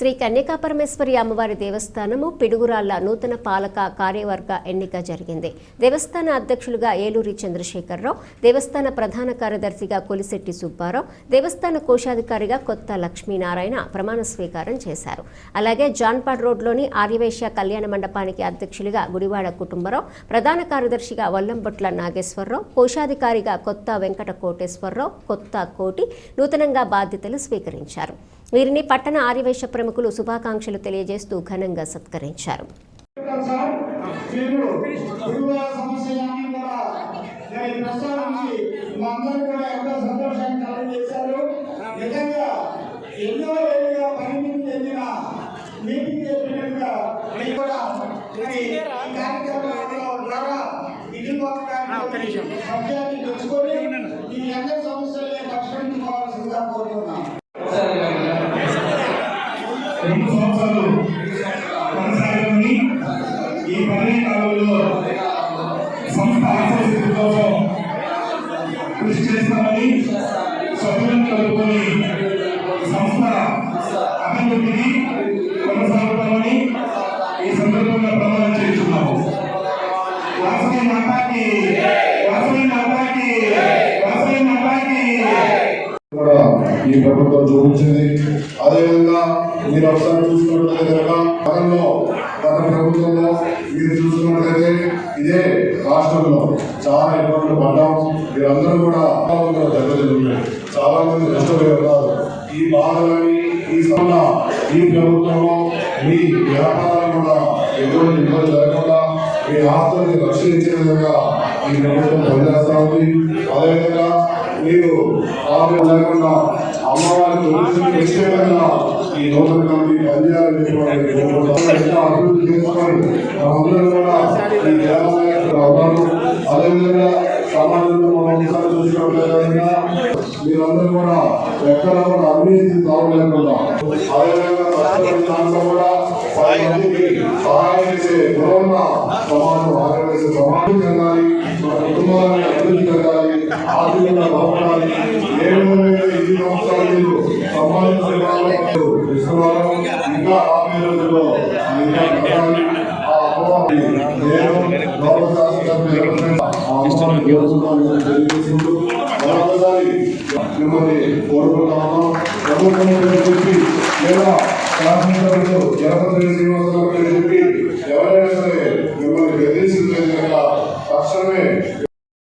శ్రీ కన్యకాపరమేశ్వరి అమ్మవారి దేవస్థానము పిడుగురాళ్ళ నూతన పాలక కార్యవర్గ ఎన్నిక జరిగింది. దేవస్థాన అధ్యక్షులుగా ఏలూరి చంద్రశేఖరరావు దేవస్థాన ప్రధాన కార్యదర్శిగా కొలిశెట్టి సుబ్బారావు దేవస్థాన కోశాధికారిగా కొత్త లక్ష్మీనారాయణ ప్రమాణ స్వీకారం చేశారు. అలాగే జాన్పాడ్ రోడ్లోని ఆర్యవేశ్య కళ్యాణ మండపానికి అధ్యక్షులుగా గుడివాడ కుటుంబరావు ప్రధాన కార్యదర్శిగా వల్లంబొట్ల నాగేశ్వరరావు కోశాధికారిగా కొత్త వెంకట కోటేశ్వరరావు కొత్త కోటి నూతనంగా బాధ్యతలు స్వీకరించారు. వీరిని పట్టణ ఆర్యవేశ ప్రముఖులు శుభాకాంక్షలు తెలియజేస్తూ ఘనంగా సత్కరించారు. ఎన్నో ఏళ్ళుగా పరిమితి చెందిన మీటింగ్ చెప్పినట్టుగా కూడా ఈ ద్వారా తెచ్చుకొని ఈ అందరి సమస్యల్ని పరిష్కరించుకోవాల్సిందిగా కోరుతున్నాను రెండు సంవత్సరాలు ఈ పదవీ కాలంలో సంస్థ కోసం కృషి చేస్తామని సభ్యులను కలుపుకొని సంస్థ అభివృద్ధిని కొనసాగుతామని ఈ సందర్భంగా ప్రమాణం చేస్తున్నాము. వాసవి మాతాకి వాసవి మాతాకి వాసవి మాతాకి కూడా ఈ ప్రభుత్వం చూపించింది. అదేవిధంగా మీరు ఒకసారి చూసుకున్నట్లయితే కనుక గతంలో గత ప్రభుత్వంలో మీరు చూసుకున్నట్లయితే ఇదే రాష్ట్రంలో చాలా ఇబ్బందులు పడ్డాం. మీరందరూ కూడా ఆందోళనలో దెబ్బతిన్నారు చాలా మంది నష్టపోయి ఉన్నారు ఈ బాధలని ఈ సన్న ఈ ప్రభుత్వంలో మీ వ్యాపారాలు కూడా ఎటువంటి ఇబ్బంది లేకుండా మీ ఆస్తుల్ని రక్షించే విధంగా ఈ ప్రభుత్వం పనిచేస్తా ఉంది. అదేవిధంగా మీరు ఆరోగ్యం లేకుండా అమ్మవారి తొలిసి విధంగా ఈ నూతన కమిటీ పనిచేయాలని అభివృద్ధి చేసుకొని మనందరం కూడా ఈ దేవాలయానికి ఉన్నారు అదేవిధంగా సమాజంలో మనం ఒకసారి చూసినట్లయితే మీరందరూ కూడా ఎక్కడ కూడా అవినీతి తాగలేకుండా అదేవిధంగా దాంట్లో కూడా సహాయం చేసే గుణమున్న సమాజం ఆదరించే సమాజం చెందాలి మన అభివృద్ధి చెందాలి ఆర్థికంగా బాగుండాలి ఏడు వేల ఎనిమిది మిమ్మల్ని కోరుకుంటా ప్రభుత్వం చెప్పి లేదా శాసనసభ్యులు జగపతి శ్రీనివాసరావు